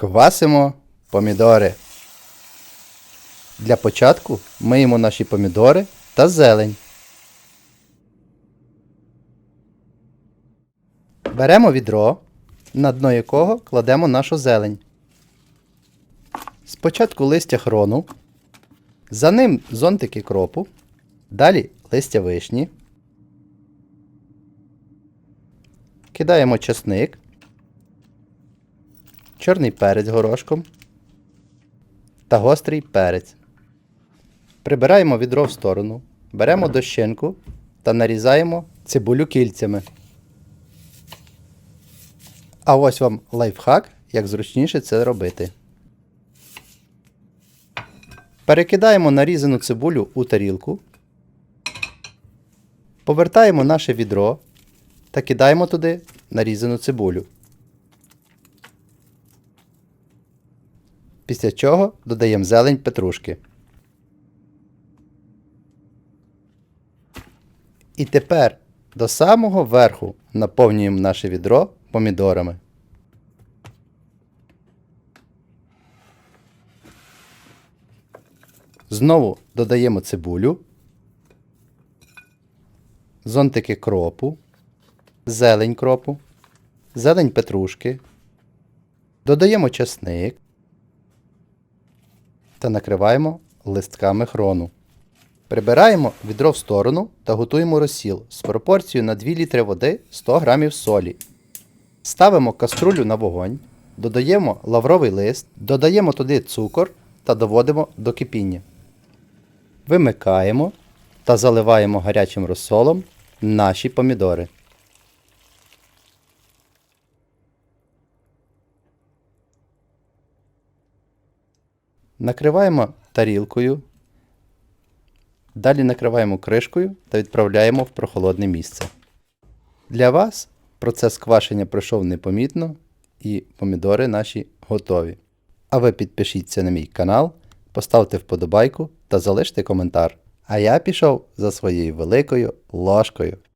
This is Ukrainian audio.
Квасимо помідори. Для початку миємо наші помідори та зелень. Беремо відро, на дно якого кладемо нашу зелень. Спочатку листя хрону, за ним зонтики кропу, далі листя вишні. Кидаємо чесник, чорний перець горошком та гострий перець. Прибираємо відро в сторону, беремо дощинку та нарізаємо цибулю кільцями. А ось вам лайфхак, як зручніше це робити. Перекидаємо нарізану цибулю у тарілку. Повертаємо наше відро та кидаємо туди нарізану цибулю. Після чого додаємо зелень петрушки. І тепер до самого верху наповнюємо наше відро помідорами. Знову додаємо цибулю, зонтики кропу, зелень кропу, зелень петрушки, додаємо чесник та накриваємо листками хрону. Прибираємо відро в сторону та готуємо розсіл з пропорцією на 2 літри води 100 г солі. Ставимо каструлю на вогонь, додаємо лавровий лист, додаємо туди цукор та доводимо до кипіння. Вимикаємо та заливаємо гарячим розсолом наші помідори. Накриваємо тарілкою. Далі накриваємо кришкою та відправляємо в прохолодне місце. Для вас процес квашення пройшов непомітно і помідори наші готові. А ви підпишіться на мій канал, поставте вподобайку та залиште коментар. А я пішов за своєю великою ложкою.